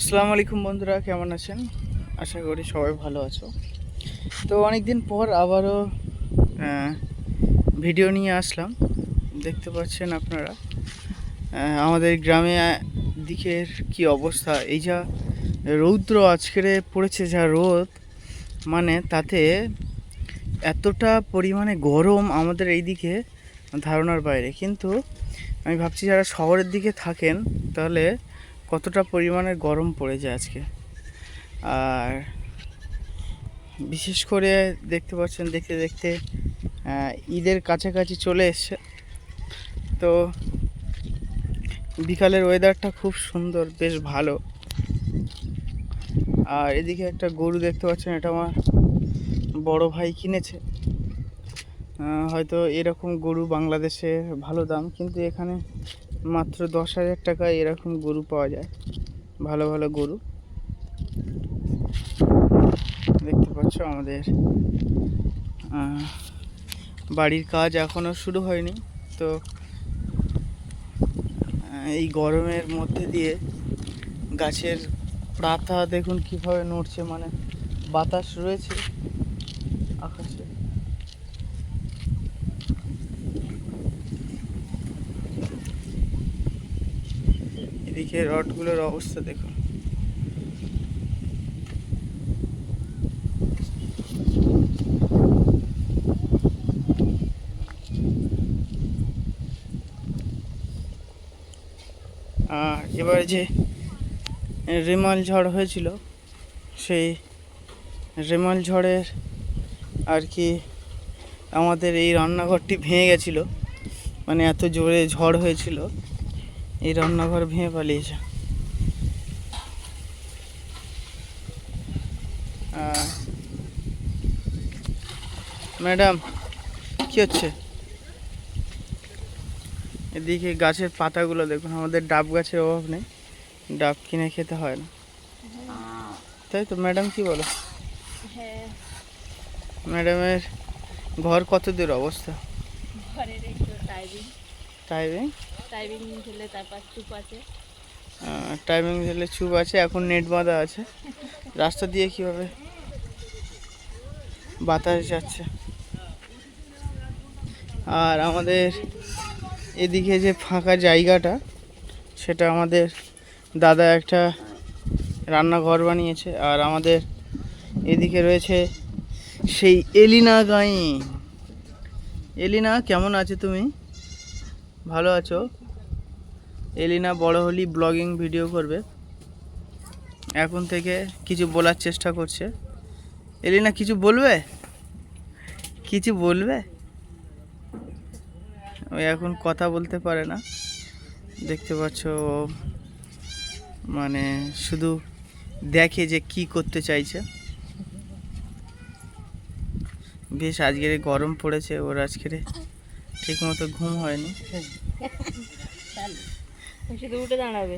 আসসালামু আলাইকুম বন্ধুরা, কেমন আছেন? আশা করি সবাই ভালো আছো। তো অনেক দিন পর আবারও ভিডিও নিয়ে আসলাম। দেখতে পাচ্ছেন আপনারা আমাদের গ্রামে দিকের কি অবস্থা? এই যা রৌদ্র আজকের পড়েছে যা রোদ মানে তাতে এতটা পরিমাণে গরম আমাদের এই দিকে ধারণার বাইরে। কিন্তু আমি ভাবছি যারা শহরের দিকে থাকেন, তাহলে কতটা পরিমাণে গরম পড়েছে আজকে? আর বিশেষ করে দেখতে পাচ্ছেন, দেখতে দেখতে ঈদের কাছাকাছি চলে এসছে। তো বিকালের ওয়েদারটা খুব সুন্দর, বেশ ভালো। আর এদিকে একটা গরু দেখতে পাচ্ছেন, এটা আমার বড় ভাই কিনেছে। হয়তো এরকম গরু বাংলাদেশে ভালো দাম, কিন্তু এখানে মাত্র দশ হাজার টাকায় এরকম গরু পাওয়া যায়। ভালো ভালো গরু। দেখতে পাচ্ছ আমাদের বাড়ির কাজ এখনও শুরু হয়নি। তো এই গরমের মধ্যে দিয়ে গাছের পাতা দেখুন কীভাবে নড়ছে মানে বাতাস রয়েছে আকাশে। এদিকে রডগুলোর অবস্থা দেখুন। এবারে যে রেমাল ঝড় হয়েছিল, সেই রেমাল ঝড়ের আর কি আমাদের এই রান্নাঘরটি ভেঙে গেছিল। মানে এত জোরে ঝড় হয়েছিল। এই রান্নাঘর ভেঙে পালিয়েছে। ম্যাডাম কি হচ্ছে? এদিকে গাছের পাতাগুলো দেখুন আমাদের ডাব গাছের অভাব নেই। ডাব কিনে খেতে হয় না। তাই তো ম্যাডাম কি বলো? ম্যাডামের ঘর কত দূর অবস্থা টাইমিং টাইমিং ঢেলে তারপর চুপ আছে। টাইমিং দিলে চুপ আছে, এখন নেট বাঁধা আছে। রাস্তা দিয়ে কীভাবে বাতাস যাচ্ছে। আর আমাদের এদিকে যে ফাঁকা জায়গাটা, সেটা আমাদের দাদা একটা রান্নাঘর বানিয়েছে, আর আমাদের এদিকে রয়েছে সেই এলিনা গাই এলিনা, কেমন আছে তুমি? ভালো আছো? এলিনা বড় হলি ব্লগিং ভিডিও করবে। এখন থেকে কিছু বলার চেষ্টা করছে। এলিনা, কিছু বলবে? কিছু বলবে? ওই এখন কথা বলতে পারে না। দেখতে পাচ্ছ মানে শুধু দেখে যে কি করতে চাইছে। বেশ আজকের গরম পড়েছে, ওর আজকের ঠিক মতো ঘুম হয়নি। শুধু উঠে দাঁড়াবে।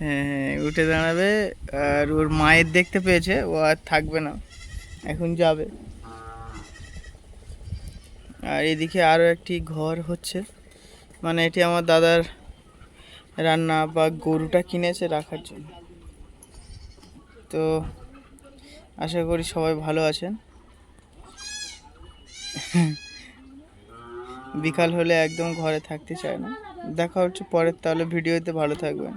হ্যাঁ হ্যাঁ উঠে দাঁড়াবে আর ওর মায়ের দেখতে পেয়েছে, ও আর থাকবে না, এখন যাবে। আর এদিকে আরও একটি ঘর হচ্ছে মানে এটি আমার দাদার রান্না বা গরুটা কিনেছে রাখার জন্য। তো আশা করি সবাই ভালো আছেন। বিকাল হলে একদম ঘরে থাকতে চায় না। দেখা হচ্ছে পরের তাহলে ভিডিওতে ভালো থাকবেন।